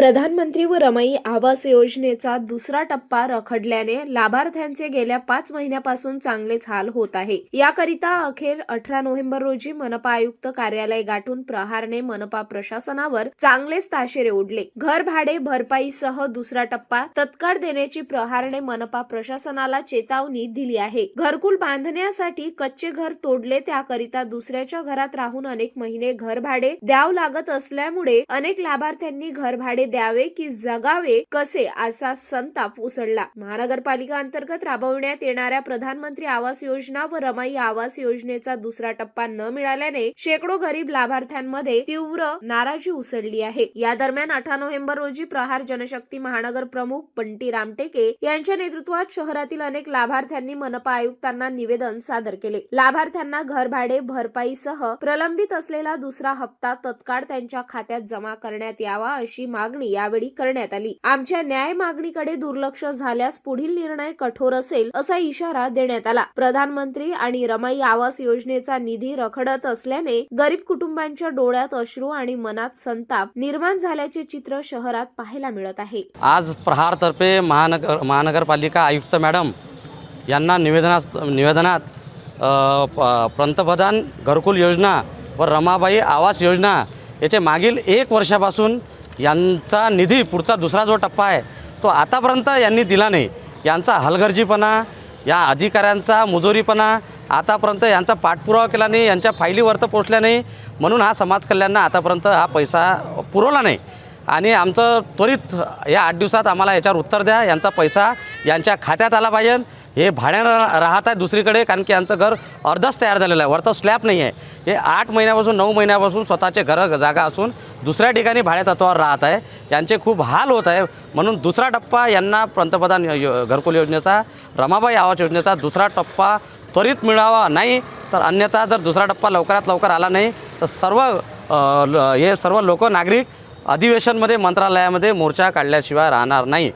प्रधानमंत्री व रमई आवास योजनेचा दुसरा टप्पा रखडल्याने लाभार्थ्यांचे गेल्या पाच महिन्यापासून चांगलेच हाल होत आहे. याकरिता अखेर अठरा नोव्हेंबर रोजी मनपा आयुक्त कार्यालय गाठून प्रहारने मनपा प्रशासनावर चांगलेच ताशेरे ओढले. घर भाडे भरपाईसह दुसरा टप्पा तत्काळ देण्याची प्रहारने मनपा प्रशासनाला चेतावणी दिली आहे. घरकुल बांधण्यासाठी कच्चे घर तोडले त्याकरिता दुसऱ्याच्या घरात राहून अनेक महिने घर भाडे द्याव लागत असल्यामुळे अनेक लाभार्थ्यांनी घर भाडे द्यावे की जगावे कसे असा संताप उसळला. महानगरपालिका अंतर्गत राबवण्यात येणाऱ्या प्रधानमंत्री आवास योजना व रमाई आवास योजनेचा दुसरा टप्पा न मिळाल्याने शेकडो गरीब लाभार्थ्यांमध्ये तीव्र नाराजी उसळली आहे. या दरम्यान अठरा नोव्हेंबर रोजी प्रहार जनशक्ती महानगर प्रमुख बंटी रामटेके यांच्या नेतृत्वात शहरातील अनेक लाभार्थ्यांनी मनपा आयुक्तांना निवेदन सादर केले. लाभार्थ्यांना घर भाडे भरपाईसह प्रलंबित असलेला दुसरा हप्ता तत्काळ त्यांच्या खात्यात जमा करण्यात यावा अशी मागणी यावेळी करण्यात आली. आमच्या न्याय मागणीकडे दुर्लक्ष झाल्यास पुढील निर्णय कठोर असेल असा इशारा देण्यात आला. प्रधानमंत्री आणि रमाई आवास योजनेचा निधी रखडत असल्याने गरीब कुटुंबांच्या डोळ्यात अश्रू आणि मनात संताप निर्माण झाल्याचे चित्र शहरात पाहायला मिळत आहे. आज प्रहारतर्फे महानगर महानगरपालिका आयुक्त मॅडम यांना निवेदनात निवेदनात पंतप्रधान घरकुल योजना व रमाबाई आवास योजना याचे मागील एक वर्षापासून यांचा निधी पुढचा दुसरा जो टप्पा आहे तो आतापर्यंत यांनी दिला नाही. यांचा हलगर्जीपणा या अधिकाऱ्यांचा मुजोरीपणा आतापर्यंत यांचा पाठपुरावा केला नाही यांच्या फायलीवरतं पोचल्या नाही. म्हणून हा समाज कल्याणनं आतापर्यंत हा पैसा पुरवला नाही. आणि आमचं त्वरित या आठ दिवसात आम्हाला याच्यावर उत्तर द्या. यांचा पैसा यांच्या खात्यात आला पाहिजे. हे भाड्यानं राहत आहे दुसरीकडे कारण की यांचं घर अर्धच तयार झालेलं आहे. वरतं स्लॅब नाही आहे. हे आठ महिन्यापासून नऊ महिन्यापासून स्वतःचे घरं जागा असून दुसऱ्या ठिकाणी भाड्यातत्वावर राहत आहे. यांचे खूप हाल होत आहे. म्हणून दुसरा टप्पा यांना पंतप्रधान यो- घरकुल योजनेचा रमाबाई आवास योजनेचा दुसरा टप्पा त्वरित मिळावा नाही तर अन्यथा जर दुसरा टप्पा लवकरात लवकर आला नाही तर सर्व ल- हे सर्व लोक नागरिक अधिवेशनमध्ये मंत्रालयामध्ये मोर्चा काढल्याशिवाय राहणार नाही.